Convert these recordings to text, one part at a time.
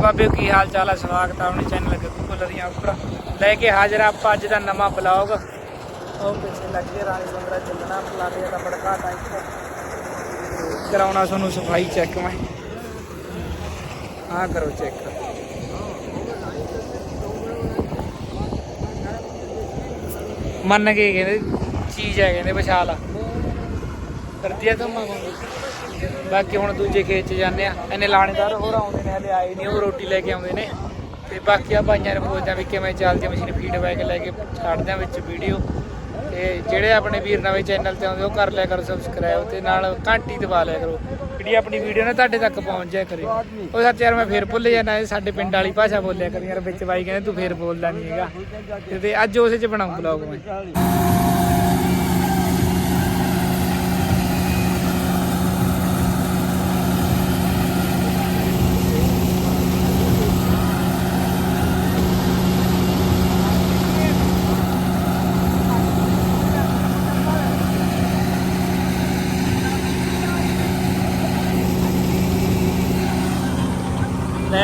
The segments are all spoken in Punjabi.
ਬਾਬੇ ਕੀ ਹਾਲ ਚਾਲ ਹੈ ਸਵਾਗਤ ਹੈ ਆਪਣੇ ਚੈਨਲ ਗੱਗੂ ਕੁਲਰੀਆਂ ਉੱਪਰ। ਲੈ ਕੇ ਹਾਜ਼ਰ ਆਪਾਂ ਅੱਜ ਦਾ ਨਵਾਂ ਬਲੌਗ ਉਹ ਪਿੱਛੇ ਲੱਗੇ ਰਾਣੀ ਸੰਗਰਾ ਚੱਲਣਾ ਪਲਾਟੇ ਦਾ ਬੜਕਾ ਟਾਈਪ ਕਰਾਉਣਾ ਤੁਹਾਨੂੰ ਸਫ਼ਾਈ ਚੈੱਕ ਮੈਂ। ਆਹ ਕਰੋ ਚੈੱਕ ਮੰਨ ਗਏ ਕਹਿੰਦੇ, ਚੀਜ਼ ਹੈ ਕਹਿੰਦੇ, ਵਿਸ਼ਾਲ। ਆ ਕਰਦੀਆ ਕੰਮ ਬਾਕੀ ਹੁਣ ਦੂਜੇ ਖੇਤ ਚ ਜਾਂਦੇ ਆ। ਇਹਨੇ ਲਾਣੇਦਾਰ ਹੋਰ ਆਉਂਦੇ ਨੇ, ਹਲੇ ਆਏ ਨਹੀਂ ਉਹ ਰੋਟੀ ਲੈ ਕੇ ਆਉਂਦੇ ਨੇ। ਤੇ ਬਾਕੀ ਆ ਭਾਈਆਂ ਨੂੰ ਪੁੱਛਦੇ ਵੀ ਕਿਵੇਂ ਚੱਲਦੀ ਮਸ਼ੀਨ ਫੀਡਬੈਕ ਲੈ ਕੇ ਛੱਡਦੇ ਆ ਵਿੱਚ ਵੀਡੀਓ ਤੇ ਜਿਹੜੇ ਆਪਣੇ ਵੀਰ ਨਵੇਂ ਚੈਨਲ ਤੇ ਆਉਂਦੇ, ਉਹ ਕਰ ਲਿਆ ਕਰੋ ਸਬਸਕ੍ਰਾਈਬ ਤੇ ਨਾਲ ਘੰਟੀ ਦਬਾ ਲਿਆ ਕਰੋ। ਜਿਹੜੀ ਆਪਣੀ ਵੀਡੀਓ ਨੇ ਤੁਹਾਡੇ ਤੱਕ ਪਹੁੰਚ ਜਾਇਆ ਕਰੇ। ਉਹ ਸੱਚ ਯਾਰ ਮੈਂ ਫੇਰ ਭੁੱਲ ਜਾਣਾ ਸਾਡੇ ਪਿੰਡ ਵਾਲੀ ਭਾਸ਼ਾ ਬੋਲਿਆ ਕਰ। ਯਾਰ ਵਿੱਚ ਬਾਈ ਕਹਿੰਦੇ, ਤੂੰ ਫੇਰ ਬੋਲਦਾ ਨਹੀਂ ਹੈਗਾ। ਤੇ ਅੱਜ ਉਸੇ ਚ ਬਣਾਉਂ ਬਲੌਗ ਮੈਂ।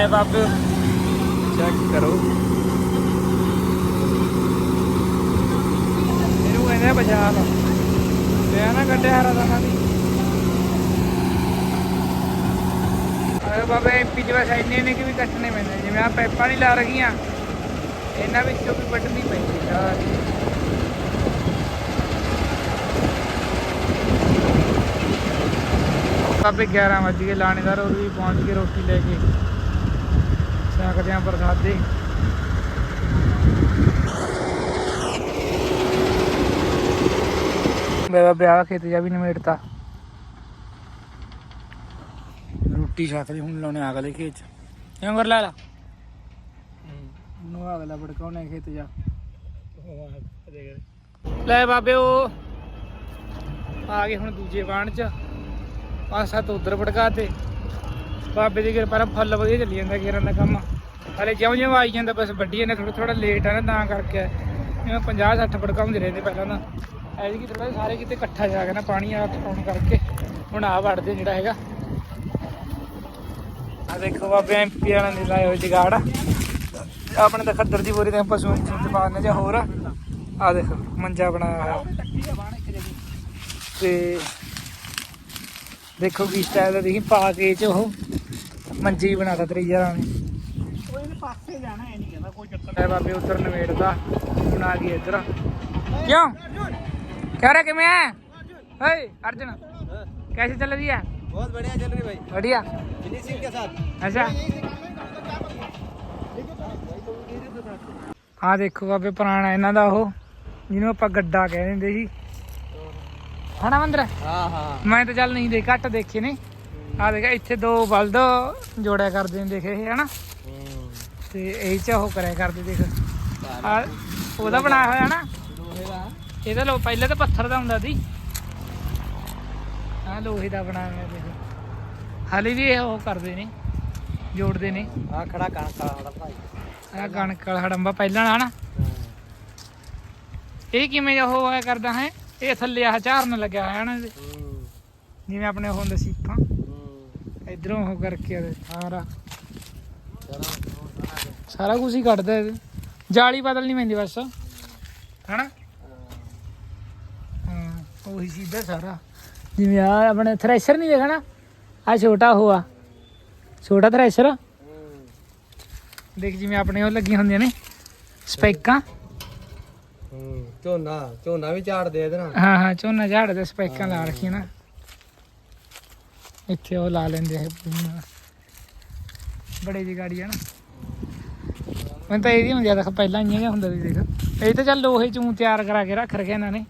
ਲੈ ਬਾਬੇ ਚੈੱਕ ਕਰੋ। ਇਹਨੂੰ ਕਹਿੰਦੇ ਆ ਬਜਾਲ ਤੇ ਨਾ ਕੱਢਿਆ ਹਰਾ ਦਾਣਾ ਵੀ। ਅਰੇ ਬਾਬੇ ਐਮਪੀ ਦੇ ਵਸ ਇੰਨੇ ਨੇ ਕਿ ਵੀ ਕੱਟਣੇ ਪੈਂਦੇ ਜਿਵੇਂ ਆ ਪੈਪਾਂ ਨਹੀਂ ਲਾ ਰਹੀਆਂ, ਇਹਨਾਂ ਵਿੱਚੋਂ ਵੀ ਵੱਢਣੀ ਪੈਂਦੀ ਸਾਰੀ ਬਾਬੇ 11 ਵਜ ਗਏ, ਲਾਣੇਦਾਰ ਹੋਰ ਵੀ ਪਹੁੰਚ ਕੇ ਰੋਟੀ ਲੈ ਕੇ। ਛਕਦੇ ਆਂ ਪ੍ਰਸਾਦੇ ਮੇਰਾ ਵਿਆਹ ਖੇਤ ਜਾ ਵੀ ਨਿਮੇੜਤਾ। ਰੋਟੀ ਛਕ ਲਈ, ਹੁਣ ਲਾਉਣੇ ਅਗਲੇ ਖੇਤ ਚ। ਕਿਉਂ ਕਰ ਲਾ ਲਾ। ਨੂੰ ਅਗਲਾ ਬੜਕਾਉਣੇ ਖੇਤ ਜਾ। ਲੈ ਬਾਬੇ ਉਹ ਆ ਗਏ ਹੁਣ ਦੂਜੇ ਬਾਣ ਚ। ਪੰਜ ਸੱਤ ਉਧਰ ਭੜਕਾ ਤੇ। ਬਾਬੇ ਦੀ ਕਿਰਪਾ ਨਾਲ ਫੁੱਲ ਵਧੀਆ ਚੱਲੀ ਜਾਂਦਾ ਘੇਰਨ ਦਾ ਕੰਮ। ਹਲੇ ਜਿਉਂ ਜਿਉਂ ਆਈ ਜਾਂਦਾ, ਬਸ ਵੱਡੀ ਨੇ ਥੋੜਾ ਥੋੜਾ ਲੇਟ ਆ ਨਾ, ਤਾਂ ਕਰਕੇ। ਜਿਵੇਂ 50 60 ਭੜਕਾਉਂਦੇ ਰਹਿੰਦੇ ਪਹਿਲਾਂ ਨਾ ਐਸੀ ਕਿ ਥੋੜਾ ਸਾਰੇ ਕਿਤੇ ਇਕੱਠਾ ਜਾ ਕੇ ਨਾ ਪਾਣੀ ਆ ਆਉਣ ਕਰਕੇ, ਹੁਣ ਆ ਵੜਦੇ ਜਿਹੜਾ ਹੈਗਾ। ਆ ਦੇਖੋ ਬਾਬੇ ਐਮਪੀ ਵਾਲਿਆਂ ਨੇ ਲਾਏ ਹੋਏ ਜਗਾੜ ਆਪਣੇ ਤਾਂ ਖੱਦਰ ਦੀ ਬੋਰੀ ਤੇ ਪਸ਼ੂ ਚ ਪਾਉਣੇ ਜਾਂ ਹੋਰ। ਆ ਦੇਖੋ, ਮੰਜਾ ਬਣਾਇਆ ਹੋਇਆ। ਤੇ ਦੇਖੋ ਕੀ ਸਟਾਈਲ ਦਾ ਦੇਖੀ ਪਾ ਕੇ ਚ ਉਹ। ਮੰਜੀ ਬਣਾਤਾ ਤਰੀਆ ਰਾਣੀ। ਪਾਸੇ ਜਾਣਾ ਐ ਨਹੀਂ ਕਹਿੰਦਾ ਕੋਈ ਚੱਕਰ ਲੈ ਬਾਬੇ ਉਧਰ ਨਵੇੜਦਾ ਹੁਣ ਆ ਗਈ ਇੱਧਰ ਕਿਉਂ ਕਹਿ ਰਿਹਾ ਕਿਵੇਂ ਹੈ ਹੇ ਅਰਜਨ कैसे चल रही है बहुत बढ़िया चल रही भाई बढ़िया फिनिशिंग के साथ ਅੱਛਾ ਆ ਦੇਖੋ ਬਾਬੇ ਪੁਰਾਣਾ ਇਹਨਾਂ ਦਾ ਉਹ ਜਿਹਨੂੰ ਆਪਾਂ ਗੱਡਾ ਕਹਿ ਦਿੰਦੇ ਸੀ ਹਣਾ ਮੰਦਰ हाँ हाँ ਮੈਂ ਤਾਂ ਚੱਲ ਨਹੀਂ ਦੇ ਘੱਟ ਦੇਖੇ ਨੇ ਆ ਦੇਖ ਇੱਥੇ ਦੋ ਬਲਦ ਜੋੜਿਆ ਕਰਦੇ ਨੇ ਦੇਖੇ ਇਹ ਹਨਾ ਤੇ ਇਹ ਚ ਉਹ ਕਰਿਆ ਕਰਦੇ ਦੇਖ। ਉਹਦਾ ਬਣਾਇਆ ਹੋਇਆ ਨਾ। ਇਹਦਾ ਲੋ ਪਹਿਲੇ ਤਾਂ ਪੱਥਰ ਦਾ ਹੁੰਦਾ ਸੀ। ਆ ਲੋਹੇ ਦਾ ਬਣਾਇਆ ਹੋਇਆ ਦੇਖ। ਹਾਲੇ ਵੀ ਇਹ ਉਹ ਕਰਦੇ ਨੇ ਜੋੜਦੇ ਨੇ। ਆ ਖੜਾ ਕਣਕ ਹੜਾ ਭਾਈ ਆ ਕਣਕ ਵਾਲਾ ਹੜੰਬਾ ਪਹਿਲਾਂ ਹਨਾ ਇਹ ਕਿਵੇਂ ਉਹ ਹੋਇਆ ਕਰਦਾ ਹੈ? ਇਹ ਥੱਲੇ ਆ ਝਾਰਨ ਲੱਗਿਆ ਹੋਇਆ ਨਾ ਜਿਵੇਂ ਆਪਣੇ ਹੁੰਦੇ ਸੀਪਾਂ ਇਧਰੋਂ ਉਹ ਕਰਕੇ ਸਾਰਾ ਸਾਰਾ ਕੁਝ ਹੀ ਕੱਢਦਾ ਇਹਦੇ। ਜਾਲੀ ਬਦਲਣੀ ਪੈਂਦੀ ਬਸ। ਹਨਾ? ਹਾਂ ਉਹੀ ਸਿੱਧਾ ਸਾਰਾ। ਜਿਵੇਂ ਆ ਆਪਣੇ ਥ੍ਰੈਸ਼ਰ ਨਹੀਂ ਦੇਖਣਾ? ਆ ਛੋਟਾ ਹੋਆ ਛੋਟਾ ਥ੍ਰੈਸ਼ਰ ਦੇਖ ਜਿਵੇਂ ਆਪਣੇ ਉਹ ਲੱਗੀਆਂ ਹੁੰਦੀਆਂ ਨੇ। ਸਪੈਕਾਂ। ਝੋਨਾ ਝੋਨਾ ਵੀ ਝਾੜਦੇ ਇਹਦੇ ਨਾਲ। ਹਾਂ ਹਾਂ ਝੋਨਾ ਝਾੜ ਦੇ ਸਪੈਕਾਂ ਲਾ ਰੱਖੀਆਂ ਨਾ। ਇੱਥੇ ਉਹ ਲਾ ਲੈਂਦੇ ਆ। ਬੜੇ ਜੀ ਗਾੜੀ ਆ ਨਾ। ਮੈਂ ਤਾਂ ਇਹਦੀ ਹੁੰਦੀ ਆ ਦੇਖ ਪਹਿਲਾਂ ਇੰਨੀਆਂ ਜਿਹਾ ਹੁੰਦਾ ਸੀ ਦੇਖ। ਇਹ ਤਾਂ ਚੱਲ ਲੋਹੇ ਚੋਂ ਤਿਆਰ ਕਰਾ ਕੇ ਰੱਖ ਰਖਿਆ ਇਹਨਾਂ ਨੇ।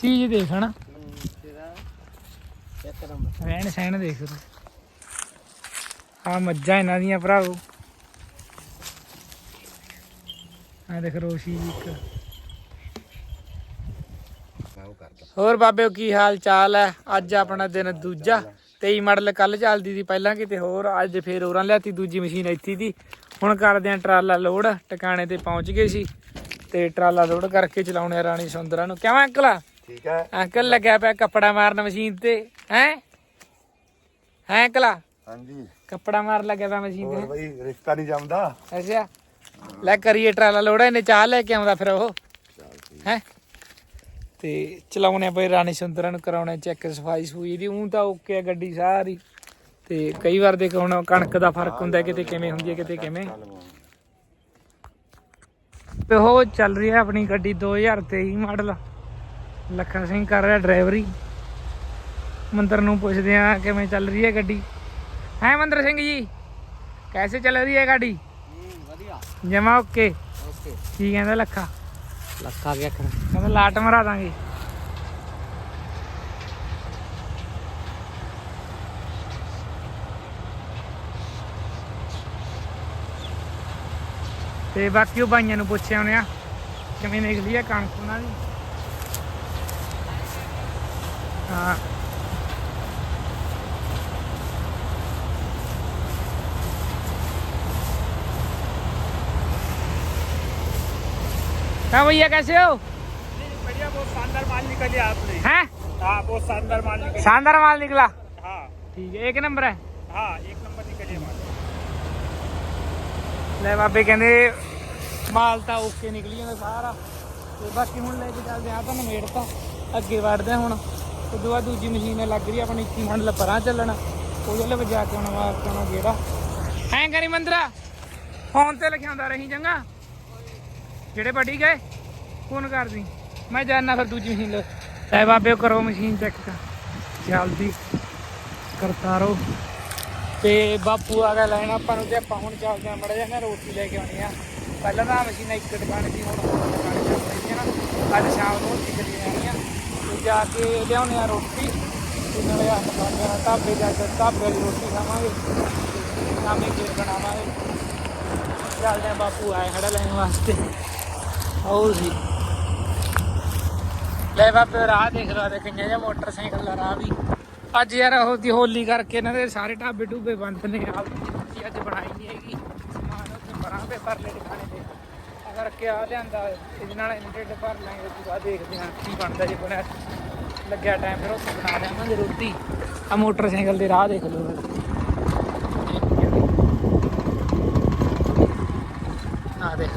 ਚੀਜ਼ ਦੇਖ ਹਨਾ। ਰਹਿਣ ਸਹਿਣ ਦੇਖ। ਤੂੰ ਆ ਮੱਝਾਂ ਇਹਨਾਂ ਦੀਆਂ ਭਰਾਵੋ। ਆ ਦੇਖ ਰੋਸ਼ੀ ਇੱਕ। ਹੋਰ ਬਾਬਿਓ ਕੀ ਹਾਲ ਚਾਲ ਹੈ? ਅੱਜ ਆਪਣਾ ਦਿਨ ਦੂਜਾ। 23 ਮਾਡਲ ਕੱਲ ਚੱਲਦੀ ਸੀ ਪਹਿਲਾਂ ਕਿਤੇ ਹੋਰ ਅੱਜ ਫੇਰ ਹੋਰਾਂ ਲਿਆਤੀ ਦੂਜੀ ਮਸ਼ੀਨ ਇੱਥੇ ਦੀ। ਹੁਣ ਕਰਦੇ ਆਂ ਟਰਾਲਾ ਲੋਡ ਟਿਕਾਣੇ ਤੇ ਪਹੁੰਚ ਗਏ ਸੀ। ਤੇ ਟਰਾਲਾ ਲੋਡ ਕਰਕੇ ਚਲਾਉਣੇ ਰਾਣੀ ਸੁੰਦਰਾ ਨੂੰ। ਕਿਵੇਂ ਅੰਕਲ? ਠੀਕ ਹੈ। ਅੰਕਲ ਲੱਗਿਆ ਪਿਆ ਕੱਪੜਾ ਮਾਰਨ ਮਸ਼ੀਨ ਤੇ ਹੈ? ਹੈ ਅੰਕਲਾ? ਹਾਂਜੀ। ਕੱਪੜਾ ਮਾਰ ਲੱਗਿਆ ਪਿਆ ਮਸ਼ੀਨ ਹੋਰ ਤੇ ਬਈ ਰਿਸ਼ਤਾ ਨਹੀਂ ਜੰਮਦਾ। ਅੱਛਾ। ਲੈ ਕਰੀਏ ਟਰਾਲਾ ਲੋੜਾ ਇਹਨੇ ਚਾਹ ਲੈ ਕੇ ਆਉਂਦਾ ਫਿਰ ਉਹ। ਹੈ? ਤੇ ਚਲਾਉਣੇ ਪਏ ਰਾਣੀ ਸੁੰਦਰਾਂ ਨੂੰ ਕਰਾਉਣੇ ਚੈੱਕ ਸਫ਼ਾਈ ਸੂਈ ਦੀ ਉਂ ਤਾਂ ਓਕੇ ਆ ਗੱਡੀ ਸਾਰੀ। ਤੇ ਕਈ ਵਾਰ ਦੇਖੋ ਹੁਣ ਕਣਕ ਦਾ ਫ਼ਰਕ ਹੁੰਦਾ ਕਿਤੇ ਕਿਵੇਂ ਹੁੰਦੀ ਹੈ ਕਿਤੇ ਕਿਵੇਂ। ਤੇ ਉਹ ਚੱਲ ਰਹੀ ਹੈ ਆਪਣੀ ਗੱਡੀ 2023 ਮਾਡਲ। ਲੱਖਾ ਸਿੰਘ ਕਰ ਰਿਹਾ ਡਰਾਈਵਰੀ। ਮੰਦਰ ਨੂੰ ਪੁੱਛਦੇ ਆ ਕਿਵੇਂ ਚੱਲ ਰਹੀ ਹੈ ਗੱਡੀ। ਹੈ ਮੰਦਰ ਸਿੰਘ ਜੀ ਕੈਸੇ ਚੱਲ ਰਹੀ ਹੈ ਗੱਡੀ? ਵਧੀਆ। ਜਮਾ ਓਕੇ ਓਕੇ ਕੀ ਕਹਿੰਦਾ ਲੱਖਾ? ਲੱਖਾ ਗਿਆ ਕਰ ਕਹਿੰਦਾ ਲਾਟ ਮਰਾ ਦਾਂਗੇ। ਤੇ ਬਾਕੀ ਉਹ ਬਾਈਆਂ ਨੂੰ ਪੁੱਛਿਆ ਉਹਨੇ ਆ, ਕਿਵੇਂ ਨਿਕਲੀ ਆ ਕਣਕ ਉਹਨਾਂ ਦੀ। ਹਾਂ। हाँ भैया कैसे हो बढ़िया बहुत शानदार माल निकले आपने हैं हाँ बहुत शानदार माल निकले शानदार माल निकला हाँ ठीक है एक नंबर है हाँ एक नंबर निकले माल ਲੈ ਬਾਬੇ ਕਹਿੰਦੇ ਮਾਲ ਤਾਂ ਓਕੇ ਨਿਕਲੀ ਜਾਂਦਾ ਸਾਰਾ ਤੇ ਬਾਕੀ ਹੁਣ ਲੈ ਕੇ ਚੱਲਦੇ ਆ ਤਾਂ ਨਵੇੜਤਾ ਅੱਗੇ ਵੜਦੇ ਹਾਂ ਹੁਣ ਉਦੋਂ ਬਾਅਦ ਦੂਜੀ ਮਸ਼ੀਨ ਲੱਗ ਰਹੀ ਆ ਆਪਣੀ 21 ਮੰਡਲ ਪਰਾਂ ਚੱਲਣ ਉਹਦੇ ਲਈ ਵਜਾ ਕੇ ਹੁਣ ਮਾਰ ਕੇ ਆਉਣਾ ਗੇੜਾ ਐਂ ਕਰੀ ਮੰਦਰਾ ਫੋਨ ਤੇ ਲਿਖਾਉਂਦਾ ਰਹੀ ਚੰਗਾ ਜਿਹੜੇ ਵੱਡੀ ਗਏ? ਫੋਨ ਕਰਦੀ। ਮੈਂ ਜਾਣਾ ਫਿਰ ਦੂਜੀ ਮਸ਼ੀਨ ਲੈ। ਲੈ ਬਾਬੇ ਕਰੋ ਮਸ਼ੀਨ ਚੈੱਕ ਜਲਦੀ। ਕਰਤਾਰੋ। ਤੇ ਬਾਪੂ ਆ ਗਿਆ ਲੈਣ, ਆਪਾਂ ਨੂੰ ਤੇ ਆਪਾਂ ਹੁਣ ਚੱਲਦੇ ਆ ਮੜਾ ਜਾਣਾ ਰੋਟੀ ਲੈ ਕੇ ਆਉਣੀ ਆ। ਪਹਿਲਾਂ ਤਾਂ ਮਸ਼ੀਨ ਇੱਕ ਦੁਕਾਨ ਸੀ ਹੁਣ ਹੋਰ ਦੁਕਾਨ ਚੱਲ ਰਹੀ ਹੈ ਨਾ। ਅੱਜ ਸ਼ਾਮ ਨੂੰ ਰੋਟੀ ਚਲੀ ਜਾਣੀ ਆ। ਤੇ ਜਾ ਕੇ ਲਿਆਉਣੇ ਆ ਰੋਟੀ। ਤੇ ਨਾਲੇ ਆ ਦੁਕਾਨਾਂ ਢਾਬੇ ਜਾ ਕੇ ਢਾਬੇ ਦੀ ਰੋਟੀ ਖਾਵਾਂਗੇ। ਤੇ ਸ਼ਾਮੇ ਫੇਰ ਬਣਾਵਾਂਗੇ। ਚੱਲਦੇ ਆ ਬਾਪੂ, ਆਏ ਖੜਾ ਲੈਣ ਵਾਸਤੇ। ਆਓ ਜੀ। ਲੈ ਬਾਬੇ, ਰਾਹ ਦੇਖ ਲਓ ਤੇ ਕਿੰਨੇ ਜਿਹਾ ਮੋਟਰਸਾਈਕਲ ਦਾ ਰਾਹ ਵੀ। ਅੱਜ ਯਾਰ ਉਹ ਦੀ ਹੋਲੀ ਕਰਕੇ ਇਹਨਾਂ ਦੇ ਸਾਰੇ ਢਾਬੇ ਢੂਬੇ ਬੰਦ ਨੇ ਆਪ ਦੀ ਅੱਜ ਬਣਾਈ ਨਹੀਂ ਹੈਗੀ। ਸਮਾਨ ਉੱਥੇ ਬਣਾ ਕੇ ਪਰਲੇ ਟਿਕਾਣੇ ਤੇ ਤਾਂ ਕਰਕੇ ਆ ਲਿਆਂਦਾ, ਇਹਦੇ ਨਾਲ ਇਹਨੇ ਭਰ ਲਾਂਗੇ ਉਸ ਬਾਅਦ ਦੇਖਦੇ ਹਾਂ ਕੀ ਬਣਦਾ ਜੇ ਬਣਿਆ। ਲੱਗਿਆ ਟਾਈਮ ਫਿਰ ਉੱਥੇ ਬਣਾ ਲਿਆਵਾਂਗੇ ਰੋਟੀ। ਆ ਮੋਟਰਸਾਈਕਲ ਦੇ ਰਾਹ ਦੇਖ ਲਓ ਆ ਦੇਖ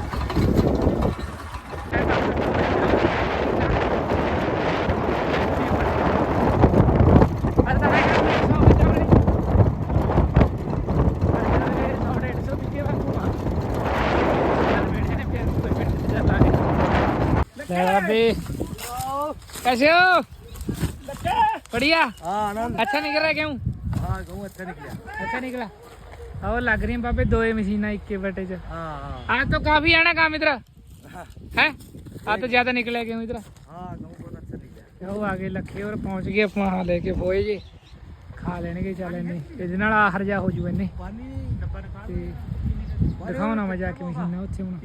कैसे हो बढ़िया हाँ आनंद अच्छा निकल रहा क्यों हाँ कहूँ अच्छा निकला अच्छा निकला और लग रही बाबे दो मशीना इक्के बटे च हाँ हाँ आज तो काफी है ना काम इधर है आज तो ज्यादा निकला क्यों इधर हाँ कहूँ बहुत अच्छा निकला ਉਹ ਆ ਗਏ ਲੱਖੇ ਔਰ ਪਹੁੰਚ ਗਏ ਆਪਾਂ ਹਾਂ ਲੈ ਕੇ ਹੋਏ ਜੇ ਖਾ ਲੈਣਗੇ ਚੱਲ ਇਹਨੇ ਇਹਦੇ ਨਾਲ ਆਹਰ ਜਾ ਹੋ ਜੂ ਇਹਨੇ पानी डब्बा रखा ਤੇ ਦਿਖਾਉਣਾ ਮੈਂ ਜਾ ਕੇ ਮਸ਼ੀਨਾਂ ਉੱਥੇ ਹੁਣ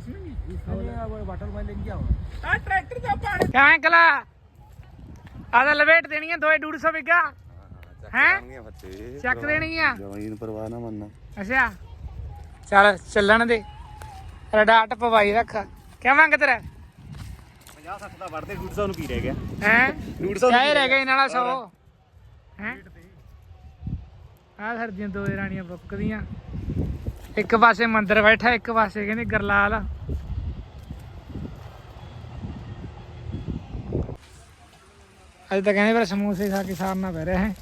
ਆ ਸਰਦੀਆਂ ਦੋ। ਰਾਣੀਆਂ ਬੁੱਕਦੀਆਂ। ਇੱਕ ਪਾਸੇ ਮੰਦਰ ਬੈਠਾ ਇੱਕ ਪਾਸੇ ਕਹਿੰਦੇ ਗਰਲਾਲ। ਅੱਜ ਤਾਂ ਕਹਿੰਦੇ ਪਰ ਸਮੋਸੇ ਖਾ ਕੇ ਸਾਰਨਾ ਪੈ ਰਿਹਾ ਹੈ।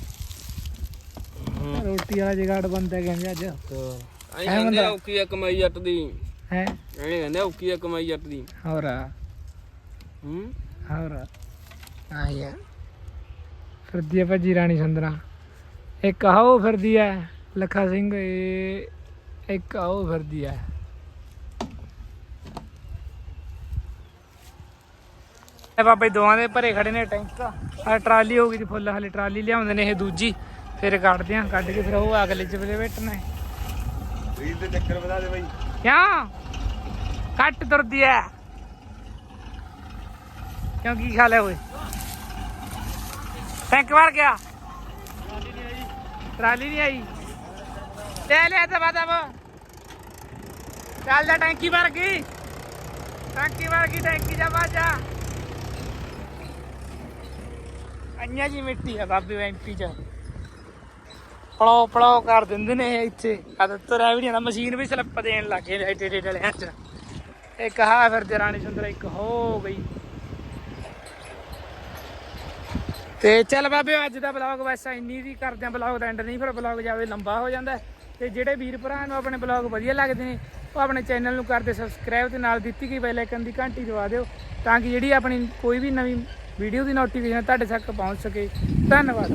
ਰੋਟੀ ਵਾਲਾ ਜਗਾੜ ਬੰਦਾ ਕਹਿੰਦੇ ਅੱਜ। ਐਂ ਕਹਿੰਦੇ ਬੰਦਾ? ਆ ਕਮਾਈ ਜੱਟ ਦੀ। ਹੈ? ਐਂ ਕਹਿੰਦੇ ਔਖੀ ਆ ਕਮਾਈ ਜੱਟ ਦੀ। ਹੋਰ। ਹੂੰ? ਹੋਰ। ਆਇਆ ਫਿਰਦੀ ਆ ਭੱਜੀ ਰਾਣੀ ਸੰਦਰਾ। ਇੱਕ ਆਓ ਫਿਰਦੀ ਆ ਲੱਖਾ ਸਿੰਘ ਇਹ ਇੱਕ ਆਓ ਫਿਰਦੀ ਆ ਇਹ ਬਾਬੇ ਦੋਵਾਂ ਦੇ ਭਰੇ ਖੜੇ ਨੇ ਟੈਂਕ ਆ ਟਰਾਲੀ ਹੋ ਗਈ ਤੇ ਫੁੱਲ ਹਲੇ ਟਰਾਲੀ ਲਿਆਉਂਦੇ ਨੇ ਇਹ ਦੂਜੀ। ਫਿਰ ਕੱਢਦੇ ਆ ਕੱਢ ਕੇ ਫਿਰ ਉਹ ਅਗਲੇ ਚ ਵੇਲੇ ਵੇਟਣਾ ਹੈ। ਰੀਲ ਦੇ ਚੱਕਰ ਵਧਾ ਦੇ ਬਾਈ। ਕਿਉਂ? ਕੱਟ ਤੁਰਦੀ ਐ। ਕਿਉਂ ਕੀ ਖਾ ਲਿਆ ਓਏ? ਟੈਂਕ ਵੜ ਗਿਆ। ਟਰਾਲੀ ਨਹੀਂ ਆਈ। ਲੈ ਲਿਆ ਤਾਂ ਬਾਦਾ ਵਾ ਚੱਲ ਜਾ ਟੈਂਕੀ ਭਰ ਗਈ। ਟੈਂਕੀ ਭਰ ਗਈ ਟੈਂਕੀ ਜਾ ਬਾਜਾ ਅੰਨਿਆ ਜੀ ਮਿੱਟੀ ਆ ਬਾਬੇ ਐਮਪੀ ਚ। ਪਲੋ ਪਲੋ ਕਰ ਦਿੰਦੇ ਨੇ ਇੱਥੇ। ਆ ਤੁਰਿਆ ਵੀ ਨਹੀਂ ਆਉਂਦਾ ਮਸ਼ੀਨ ਵੀ ਸਲਿੱਪ ਦੇਣ ਲੱਗੇ ਐਡੇ ਐਡੇ ਡਲਿਆਂ ਚ। ਇੱਕ ਹਾ ਫਿਰ ਤੇ ਰਾਣੀ ਸੁੰਦਰ, ਇੱਕ ਹੋ ਗਈ। ਤੇ ਚੱਲ ਬਾਬੇ, ਅੱਜ ਦਾ ਬਲੌਗ ਬਸ ਇੰਨੀ ਦੀ ਕਰਦੇ ਆ ਬਲੌਗ ਦਾ ਐਂਡ ਨਹੀਂ, ਫਿਰ ਬਲੌਗ ਜਾਵੇ ਲੰਬਾ ਹੋ ਜਾਂਦਾ। ਤੇ ਜਿਹੜੇ ਵੀਰ ਭਰਾ ਨੂੰ ਆਪਣੇ ਬਲੌਗ ਵਧੀਆ ਲੱਗਦੇ ਨੇ, ਉਹ ਆਪਣੇ ਚੈਨਲ ਨੂੰ ਕਰਦੇ ਸਬਸਕ੍ਰਾਈਬ ਤੇ ਨਾਲ ਦਿੱਤੀ ਗਈ ਬੈਲ ਆਈਕਨ ਦੀ ਘੰਟੀ ਦਬਾ ਦਿਓ, ਤਾਂ ਕਿ ਜਿਹੜੀ ਆਪਣੀ ਕੋਈ ਵੀ ਨਵੀਂ ਵੀਡੀਓ ਦੀ ਨੋਟੀਫਿਕੇਸ਼ਨ ਤੁਹਾਡੇ ਤੱਕ ਪਹੁੰਚ ਸਕੇ। ਧੰਨਵਾਦ।